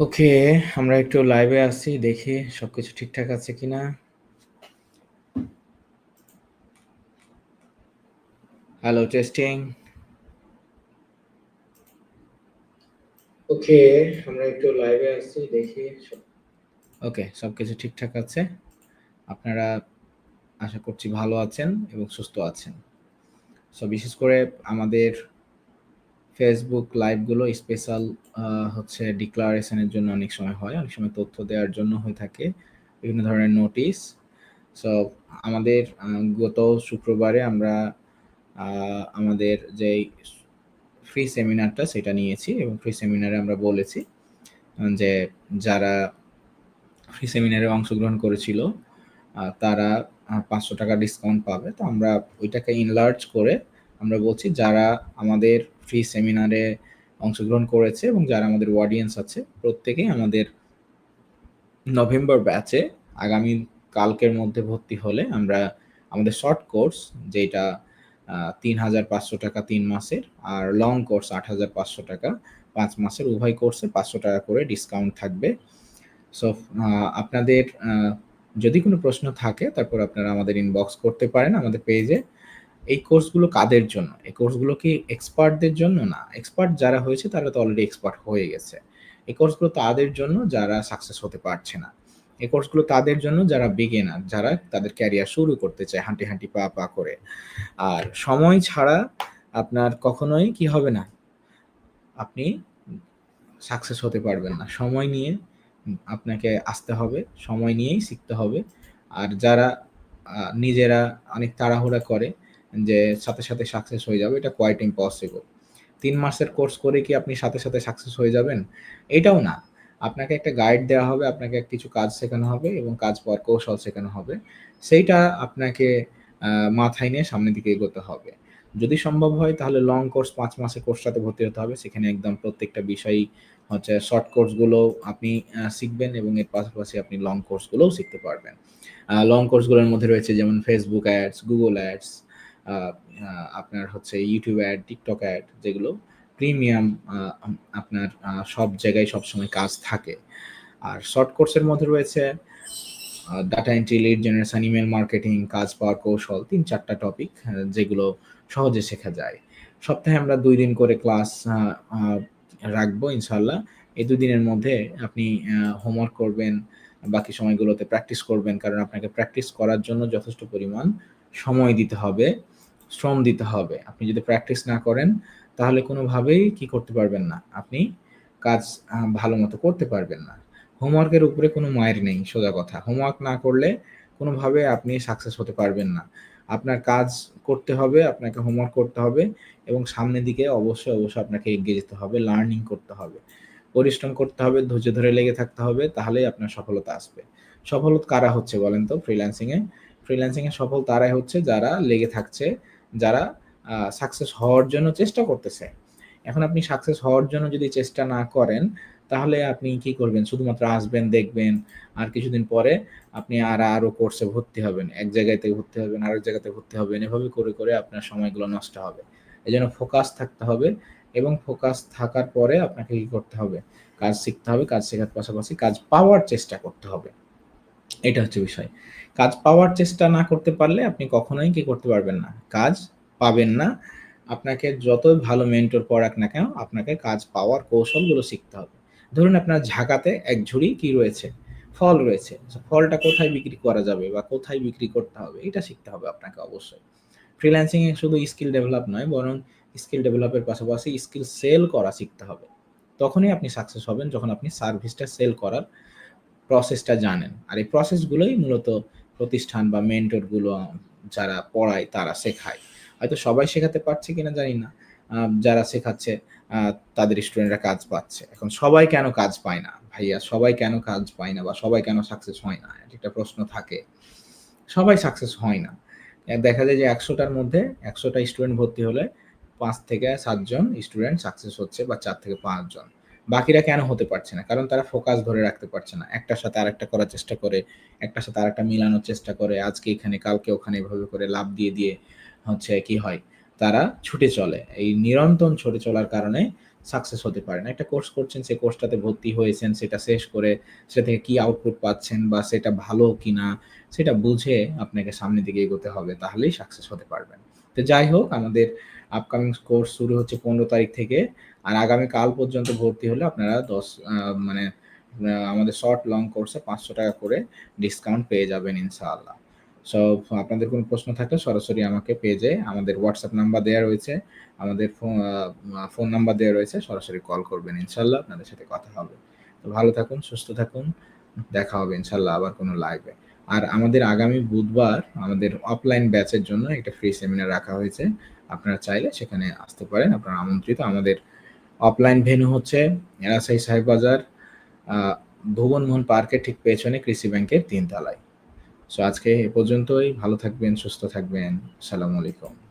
ওকে, আমরা একটু লাইভে আছি। দেখি সবকিছু ঠিকঠাক আছে কিনা? Hello, testing. ওকে, আমরা একটু লাইভে আছি। দেখি সব ওকে, সবকিছু ঠিকঠাক আছে। আপনারা আশা করছি ভালো আছেন এবং সুস্থ আছেন। সো বিশেষ করে আমাদের ফেসবুক লাইভগুলো স্পেশাল হচ্ছে ডিক্লারেশন এর জন্য অনেক সময় হয়। অনেক সময় তথ্য দেওয়ার জন্য হয়ে থাকে। বিভিন্ন ধরনের নোটিশ। সো আমাদের গত শুক্রবারে আমরা আমাদের যেই ফ্রি সেমিনারটা সেটা নিয়েছি এবং ফ্রি সেমিনারে আমরা বলেছি যে যারা ফ্রি সেমিনারে অংশগ্রহণ করেছিল তারা পাঁচশো টাকা ডিসকাউন্ট পাবে। তো আমরা ওইটাকে ইনলার্জ করে আমরা বলছি, যারা আমাদের ফ্রি সেমিনারে অংশগ্রহণ করেছে এবং যারা আমাদের অডিয়েন্স আছে প্রত্যেকেই আমাদের নভেম্বর ব্যাচে আগামী কালকের মধ্যে ভর্তি হলে আমরা আমাদের শর্ট কোর্স যেটা তিন হাজার পাঁচশো টাকা তিন মাসের আর লং কোর্স ৳৮,৫০০ ৫ মাসের উভয় কোর্সে ৳৫০০ করে ডিসকাউন্ট থাকবে। সো আপনাদের যদি কোনো প্রশ্ন থাকে তারপর আপনারা আমাদের ইনবক্স করতে পারেন আমাদের পেজে। এই কোর্সগুলো কাদের জন্য? এই কোর্সগুলো কি এক্সপার্টদের জন্য? না। এক্সপার্ট যারা হয়েছে তারা তো অলরেডি এক্সপার্ট হয়ে গেছে। এই কোর্সগুলো তাদের জন্য যারা সাকসেস হতে পারছে না। এই কোর্সগুলো তাদের জন্য যারা বিগিনার, যারা তাদের ক্যারিয়ার শুরু করতে চায় হাঁটি, হাঁটি পা, পা করে। আর সময় ছাড়া আপনার কখনোই কি হবে না? আপনি সাকসেস হতে পারবেন না। সময় নিয়ে আপনাকে আসতে হবে, সময় নিয়েই শিখতে হবে। আর যারা নিজেরা অনেক তাড়াহুড়া করে যে সাথে, সাথে সাকসেস হয়ে যাবে এটা কোয়াইট ইম্পসিবল। তিন মাসের কোর্স করে কি আপনি সাথে, সাথে সাকসেস হয়ে যাবেন? এটাও না। আপনাকে একটা গাইড দেওয়া হবে, আপনাকে কিছু কাজ শেখানো হবে এবং কাজ পাওয়ার কৌশল শেখানো হবে। সেইটা আপনাকে মাথায় নিয়ে সামনের দিকে এগোতে হবে। যদি সম্ভব হয় তাহলে লং কোর্স ৫ মাসের কোর্সটাতে ভর্তি হতে হবে। সেখানে একদম প্রত্যেকটা বিষয়ই হচ্ছে শর্ট কোর্সগুলো আপনি শিখবেন এবং এর পাশাপাশি আপনি লং কোর্সগুলোও শিখতে পারবেন। লং কোর্সগুলোর মধ্যে রয়েছে যেমন ফেসবুক অ্যাডস, গুগল অ্যাডস, আপনার হচ্ছে ইউটিউব অ্যাড, টিকটক অ্যাড যেগুলো প্রিমিয়াম আপনার সব জায়গায় সবসময় কাজ থাকে। আর শর্ট কোর্সের মধ্যে রয়েছে data entry, lead generation, email marketing, কাজ পাওয়ার কৌশল তিন চারটা টপিক যেগুলো সহজে শেখা যায়। সপ্তাহে আমরা দুই দিন করে ক্লাস রাখব ইনশাল্লাহ এই ২ দিনের মধ্যে আপনি হোমওয়ার্ক করবেন, বাকি সময়গুলোতে প্র্যাকটিস করবেন। কারণ আপনাকে প্র্যাকটিস করার জন্য যথেষ্ট পরিমাণ সময় দিতে হবে, শ্রম দিতে হবে। আপনি যদি প্র্যাকটিস না করেন তাহলে কোনোভাবেই কি করতে পারবেন না? আপনি কাজ ভালো মতো করতে পারবেন না। হোমওয়ার্কের উপরে কোনো মায়ের নেই সোজা কথা। হোমওয়ার্ক না করলে কোনোভাবে আপনি সাকসেস হতে পারবেন না। আপনার কাজ করতে হবে, আপনাকে হোমওয়ার্ক করতে হবে এবং সামনের দিকে অবশ্যই, অবশ্যই আপনাকে এগিয়ে যেতে হবে, লার্নিং করতে হবে। পরিশ্রম করতে হবে, ধৈর্য ধরে লেগে থাকতে হবে তাহলেই আপনার সফলতা আসবে। সফল কারা হচ্ছে বলেন তো ফ্রিল্যান্সিংয়ে ফ্রিল্যান্সিংয়ে সফল তারাই হচ্ছে যারা লেগে থাকছে, যারা সাকসেস হওয়ার জন্য চেষ্টা করতেছে। এখন আপনি সাকসেস হওয়ার জন্য যদি চেষ্টা না করেন তাহলে আপনি কি করবেন? শুধুমাত্র আসবেন, দেখবেন। আর কিছুদিন পরে আপনি আর আরও কোর্সে ভর্তি হবেন। এক জায়গাতে ভর্তি হবেন, আরেক জায়গাতে ভর্তি হবেন। এভাবে করে, করে আপনার সময়গুলো নষ্ট হবে। এই জন্য ফোকাস থাকতে হবে এবং ফোকাস থাকার পরে আপনাকে কি করতে হবে? কাজ শিখতে হবে, কাজ শেখার পাশাপাশি কাজ পাওয়ার চেষ্টা করতে হবে। এটা হচ্ছে বিষয়। কাজ পাওয়ার চেষ্টা না করতে পারলে আপনি কখনোই কি করতে পারবেন না? কাজ পাবেন না। আপনাকে যতই ভালো মেন্টর পড়াক না কেন, আপনাকে কাজ পাওয়ার কৌশলগুলো শিখতে হবে। ধরুন আপনার ঝাঁকাতে এক ঝুড়ি কি রয়েছে? ফল রয়েছে। আচ্ছা ফলটা কোথায় বিক্রি করা যাবে বা কোথায় বিক্রি করতে হবে? এটা শিখতে হবে আপনাকে অবশ্যই। ফ্রিল্যান্সিং এ শুধু স্কিল ডেভেলপ নয় বরং স্কিল ডেভেলপের পাশাপাশি স্কিল সেল করা শিখতে হবে। তখনই আপনি সাকসেস হবেন যখন আপনি সার্ভিসটা সেল করার প্রসেসটা জানেন। আর এই প্রসেসগুলোই মূলত প্রতিষ্ঠান বা মেন্টরগুলো যারা পড়ায় তারা শেখায়। হয়তো সবাই শেখাতে পারছে কিনা জানি না। যারা শেখাচ্ছে তাদের স্টুডেন্টরা কাজ পাচ্ছে। এখন সবাই কেন কাজ পায় না? ভাইয়া, সবাই কেন কাজ পায় না বা সবাই কেন সাকসেস হয় না? একটা প্রশ্ন থাকে। সবাই সাকসেস হয় না। দেখা যায় যে একশোটার মধ্যে একশোটা স্টুডেন্ট ভর্তি হলে পাঁচ থেকে সাতজন স্টুডেন্ট সাকসেস হচ্ছে বা চার থেকে ৫ জন। বাকিরা কেন হতে পারছে না? কারণ তারা ফোকাস ধরে রাখতে পারছে না। একটার সাথে আরেকটা করার চেষ্টা করে, একটার সাথে আরেকটা মিলানোর চেষ্টা করে। আজকে এখানে, কালকে ওখানে এভাবে করে লাফ দিয়ে, দিয়ে হচ্ছে কি হয়? তারা ছুটে চলে। এই নিরন্তর ছুটে চলার কারণে সাকসেস হতে পারে না একটা কোর্স করছেন সেই কোর্সটাতে ভর্তি হয়েছেন সেটা শেষ করে সেটা থেকে কি আউটপুট পাচ্ছেন বা সেটা ভালো কি না সেটা বুঝে আপনাকে সামনের দিকে এগোতে হবে তাহলেই সাকসেস হতে পারবেন তো যাই হোক আমাদের আপকামিং কোর্স শুরু হচ্ছে পনেরো তারিখ থেকে। আর আগামী কাল পর্যন্ত ভর্তি হলে আপনারা দশ মানে আমাদের শর্ট লং কোর্সে পাঁচশো টাকা করে ডিসকাউন্ট পেয়ে যাবেন ইনশাআল্লাহ। সো আপনাদের কোনো প্রশ্ন থাকলে সরাসরি আমাকে পেজে আমাদের হোয়াটসঅ্যাপ নাম্বার দেওয়া রয়েছে, আমাদের ফোন নাম্বার দেওয়া রয়েছে, সরাসরি কল করবেন ইনশাল্লাহ আপনাদের সাথে কথা হবে। তো ভালো থাকুন, সুস্থ থাকুন, দেখা হবে ইনশাল্লাহ আবার কোনো লাইভে আর আমাদের আগামী বুধবার আমাদের অফলাইন ব্যাচের জন্য একটা ফ্রি সেমিনার রাখা হয়েছে। আপনারা চাইলে সেখানে আসতে পারেন। আপনারা আমন্ত্রিত। আমাদের অফলাইন ভেন্যু হচ্ছে এরাসাই সাহেব বাজার ভুবনমোহন পার্কের ঠিক পেছনে কৃষি ব্যাংকের তিনতলায়। সো আজকে এ পর্যন্তই। ভালো থাকবেন, সুস্থ থাকবেন। সালামু আলাইকুম।